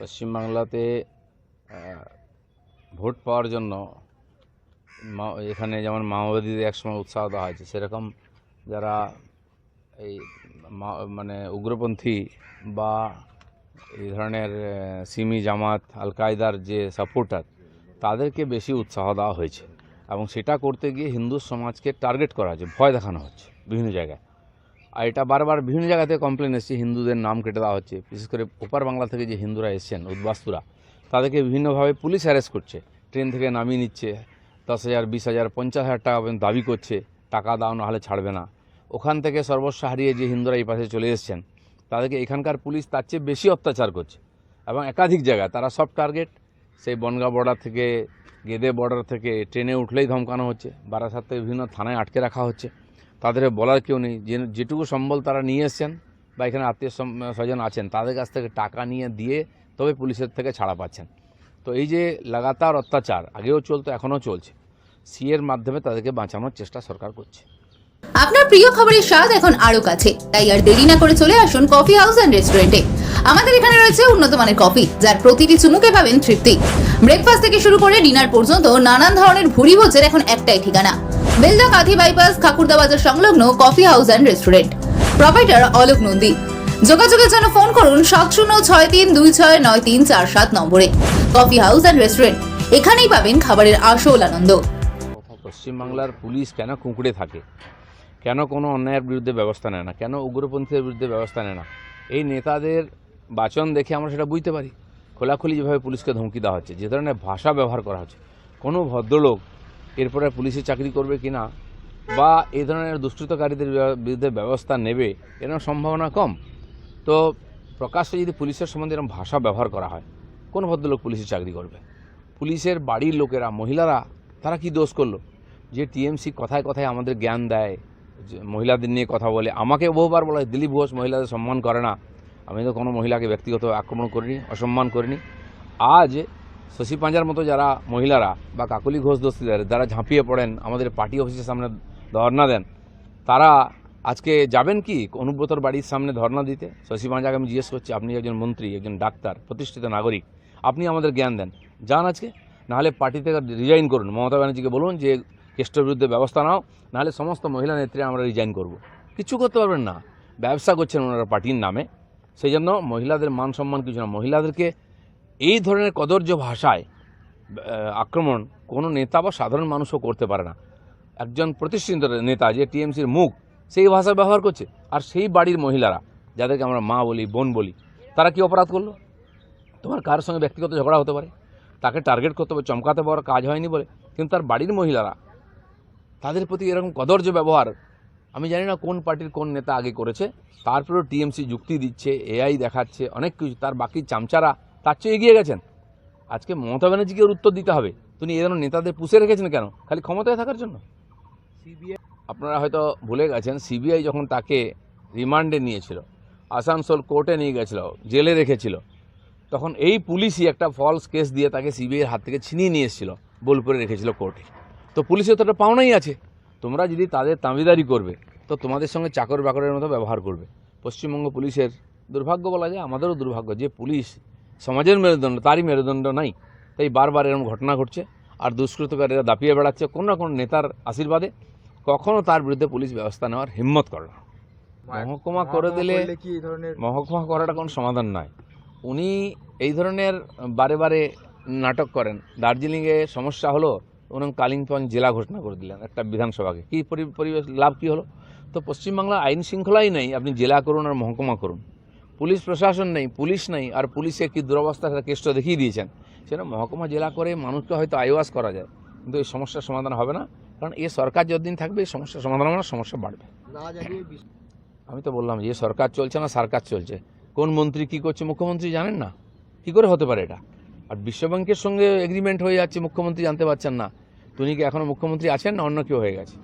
পশ্চিমবাংলাতে vote পাওয়ার জন্য এখানে যেমন মাওবাদীদের একসময় উৎসাহ দেওয়া হয়েছে, সেরকম যারা এই মানে উগ্রপন্থী বা এই ধরনের সিমি জামাত আল কায়দার যে সাপোর্টার, তাদেরকে বেশি উৎসাহ দেওয়া হয়েছে। এবং সেটা করতে গিয়ে হিন্দু সমাজকে টার্গেট করা হচ্ছে ভয় দেখানো হচ্ছে বিভিন্ন জায়গায়। আর এটা বারবার বিভিন্ন জায়গাতে কমপ্লেন এসেছে, হিন্দুদের নাম কেটে দেওয়া হচ্ছে। বিশেষ করে ওপার বাংলা থেকে যে হিন্দুরা এসেছেন, উদ্বাস্তুরা, তাদেরকে বিভিন্নভাবে পুলিশ অ্যারেস্ট করছে। ট্রেন থেকে নামিয়ে নিচ্ছে, দশ হাজার, বিশ হাজার, পঞ্চাশ হাজার টাকা পর্যন্ত দাবি করছে। টাকা দাও না হলে ছাড়বে না। ওখান থেকে সর্বস্ব হারিয়ে যে হিন্দুরা এই পাশে চলে এসেছেন, তাদেরকে এখানকার পুলিশ তার চেয়ে বেশি অত্যাচার করছে। এবং একাধিক জায়গায় তারা সব টার্গেট সেই বনগাঁ বর্ডার থেকে, গেদে বর্ডার থেকে ট্রেনে উঠলেই ধমকানো হচ্ছে। বারাসাত থেকে বিভিন্ন থানায় আটকে রাখা হচ্ছে। তাদের বলার কেউ নেই। যে, যেটুকু সম্বল তারা নিয়ে এসছেন বা এখানে আত্মীয় স্বজন আছেন, তাদের কাছ থেকে টাকা নিয়ে দিয়ে তবে পুলিশের থেকে ছাড়া পাচ্ছেন। তো এই যে লাগাতার অত্যাচার, আগেও চলতো, এখনও চলছে। সিএর মাধ্যমে তাদেরকে বাঁচানোর চেষ্টা সরকার করছে। আপনার প্রিয় খাবারের স্বাদ এখন আরও কাছে। তাই আর দেরি না করে চলে আসুন কফি হাউস অ্যান্ড রেস্টুরেন্টে। আমাদের এখানে রয়েছে উন্নত মানের কফি, যার প্রতিটি চুমুকে পাবেন তৃপ্তি। ব্রেকফাস্ট থেকে শুরু করে ডিনার পর্যন্ত নানান ধরনের ভুরি ভোজের এখন একটাই ঠিকানা। বেলদা কাঁথি বাইপাস খাকুরদা বাজার সংলগ্ন coffee house and restaurant proprietor Alok Nandi. যোগাযোগের জন্য ফোন করুন সাত শূন্য ছয় তিন দুই ছয় নয় তিন চার সাত নম্বরে। কফি হাউস অ্যান্ড রেস্টুরেন্ট এখানেই পাবেন খাবারের আসল আনন্দ। পশ্চিমবাংলার পুলিশ কেন কুঁকড়ে থাকে? কেন কোনো অন্যায়ের বিরুদ্ধে ব্যবস্থা নেয় না? কেন উগ্রপন্থীদের বিরুদ্ধে ব্যবস্থা নেয় না? এই নেতাদের বাচন দেখে আমরা সেটা বুঝতে পারি। খোলাখুলি যেভাবে পুলিশকে ধমকি দেওয়া হচ্ছে, যে ধরনের ভাষা ব্যবহার করা হচ্ছে, কোনো ভদ্রলোক এরপরে পুলিশে চাকরি করবে কি না বা এই ধরনের দুষ্কৃতকারীদের বিরুদ্ধে ব্যবস্থা নেবে, এরকম সম্ভাবনা কম। তো প্রকাশ্যে যদি পুলিশের সম্বন্ধে এরকম ভাষা ব্যবহার করা হয়, কোন ভদ্রলোক পুলিশে চাকরি করবে? পুলিশের বাড়ির লোকেরা, মহিলারা, তারা কি দোষ করল? যে টিএমসি কথায় কথায় আমাদের জ্ঞান দেয় মহিলাদের নিয়ে কথা বলে, আমাকে বহুবার বলা হয়, দিলীপ ঘোষ মহিলাদের সম্মান করে না। আমি তো কোনো মহিলাকে ব্যক্তিগত আক্রমণ করিনি, অসম্মান করিনি। আজ শশী পাঁজার মতো যারা মহিলারা বা কাকুলি ঘোষ দোস্তিদার যারা ঝাঁপিয়ে পড়েন, আমাদের পার্টি অফিসের সামনে ধর্ণা দেন, তারা আজকে যাবেন কি অনুব্রতর বাড়ির সামনে ধর্ণা দিতে? শশী পাঁজাকে আমি জিজ্ঞেস করছি, আপনি একজন মন্ত্রী, একজন ডাক্তার, প্রতিষ্ঠিত নাগরিক, আপনি আমাদের জ্ঞান দেন। যান আজকে, নাহলে পার্টি থেকে রিজাইন করুন। মমতা ব্যানার্জিকে বলুন যে, কেষ্টর বিরুদ্ধে ব্যবস্থা নাও, নাহলে সমস্ত মহিলা নেত্রী আমরা রিজাইন করব। কিছু করতে পারবেন না। ব্যবসা করছেন ওনারা পার্টির নামে। সেই জন্য মহিলাদের মান সম্মান কিছু না। মহিলাদেরকে এই ধরনের কদর্য ভাষায় আক্রমণ কোনো নেতা বা সাধারণ মানুষও করতে পারে না। একজন প্রতিষ্ঠিত নেতা যে টিএমসির মুখ, সেই ভাষা ব্যবহার করছে। আর সেই বাড়ির মহিলারা, যাদেরকে আমরা মা বলি, বোন বলি, তারা কি অপরাধ করল? তোমার কার সঙ্গে ব্যক্তিগত ঝগড়া হতে পারে। তাকে টার্গেট করতে হবে, চমকাতে পারার কাজ হয়নি বলে। কিন্তু তার বাড়ির মহিলারা, তাদের প্রতি এরকম কদর্য ব্যবহার আমি জানি না কোন পার্টির কোন নেতা আগে করেছে তারপরেও টিএমসি যুক্তি দিচ্ছে এআই দেখাচ্ছে অনেক কিছু তার বাকি চামচারা তার চেয়ে এগিয়ে গেছেন। আজকে মমতা ব্যানার্জিকে ওর উত্তর দিতে হবে। তিনি এ ধরনের নেতাদের পুষে রেখেছেন কেন? খালি ক্ষমতায় থাকার জন্য? সিবিআই আপনারা হয়তো ভুলে গেছেন সিবিআই যখন তাকে রিমান্ডে নিয়েছিল আসানসোল কোর্টে নিয়ে গেছিল জেলে রেখেছিল তখন এই পুলিশই একটা ফলস কেস দিয়ে তাকে সিবিআইয়ের হাত থেকে ছিনিয়ে নিয়ে এসেছিল বোলপুরে রেখেছিল কোর্টে। তো পুলিশের তো একটা পাওনাই আছে। তোমরা যদি তাদের তাঁবিদারি করবে তো তোমাদের সঙ্গে চাকর বাকরের মতো ব্যবহার করবে। পশ্চিমবঙ্গ পুলিশের দুর্ভাগ্য বলা যায় আমাদেরও দুর্ভাগ্য যে পুলিশ সমাজের মেরুদণ্ড তারই মেরুদণ্ড নাই। তাই বারবার এরকম ঘটনা ঘটছে আর দুষ্কৃতকারীরা দাপিয়ে বেড়াচ্ছে। কোনো না কোনো নেতার আশীর্বাদে কখনো তার বিরুদ্ধে পুলিশ ব্যবস্থা নেওয়ার হিম্মত করে না। মহকুমা করে দিলে মহকুমা করাটা কোনো সমাধান নয় উনি এই ধরনের বারে বারে নাটক করেন। দার্জিলিংয়ে সমস্যা হলো উনি কালিম্পং জেলা ঘোষণা করে দিলেন একটা বিধানসভাকে। কী পরি- পরিবেশ, লাভ কী হলো? তো পশ্চিমবাংলা আইন শৃঙ্খলাই নেই, আপনি জেলা করুন আর মহকুমা করুন। পুলিশ প্রশাসন নেই, পুলিশ নেই, আর পুলিশে কি দুরবস্থা কেষ্ট দেখিয়ে দিয়েছেন। সেটা মহকুমা জেলা করে মানুষকে হয়তো আইওয়াস করা যায়, কিন্তু এই সমস্যার সমাধান হবে না, কারণ এ সরকার যতদিন থাকবে এই সমস্যার সমাধান হবে না, সমস্যা বাড়বে। আমি তো বললাম যে সরকার চলছে না সরকার চলছে। কোন মন্ত্রী কি করছে, মুখ্যমন্ত্রী জানেন না? কি করে হতে পারে এটা? আর বিশ্বব্যাংকের সঙ্গে এগ্রিমেন্ট হয়ে যাচ্ছে, মুখ্যমন্ত্রী জানতে পারছেন না। তিনি কি এখনও মুখ্যমন্ত্রী আছেন না অন্য কেউ হয়ে গেছে?